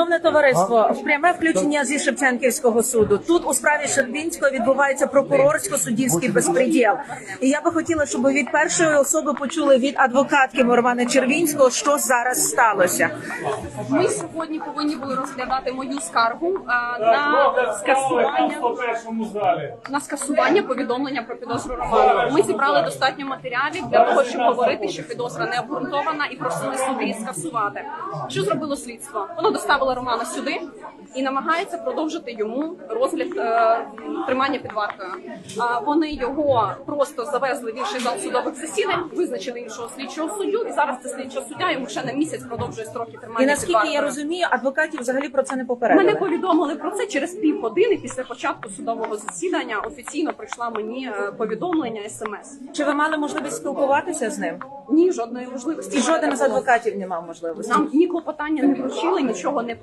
Шановне товариство, в пряме включення зі Шевченківського суду. Тут у справі Шербінського відбувається прокурорсько-суддівський безпреділ. І я би хотіла, щоб ви від першої особи почули від адвокатки Романа Червінського, що зараз сталося. Ми сьогодні повинні були розглядати мою скаргу а, на скасування на скасування повідомлення про підозру Романова. Ми зібрали достатньо матеріалів для того, щоб говорити, що підозра не обґрунтована і просили суди її скасувати. Що зробило слідство? Воно доставило Романа сюди і намагається продовжити йому розгляд е, тримання під вартою. А вони його просто завезли в інший зал судових засідань, визначили іншого слідчого суддю, і зараз це слідча суддя йому ще на місяць продовжує строки тримання І під наскільки вартою. я розумію, адвокатів взагалі про це не Мене попередили. повідомили про це через півгодини після початку судового засідання. Офіційно прийшла мені е, повідомлення смс. Чи ви мали можливість спілкуватися з ним? Ні, жодної можливості. І жоден з адвокатів не мав можливості. Нам ні клопотання не вручили, нічого не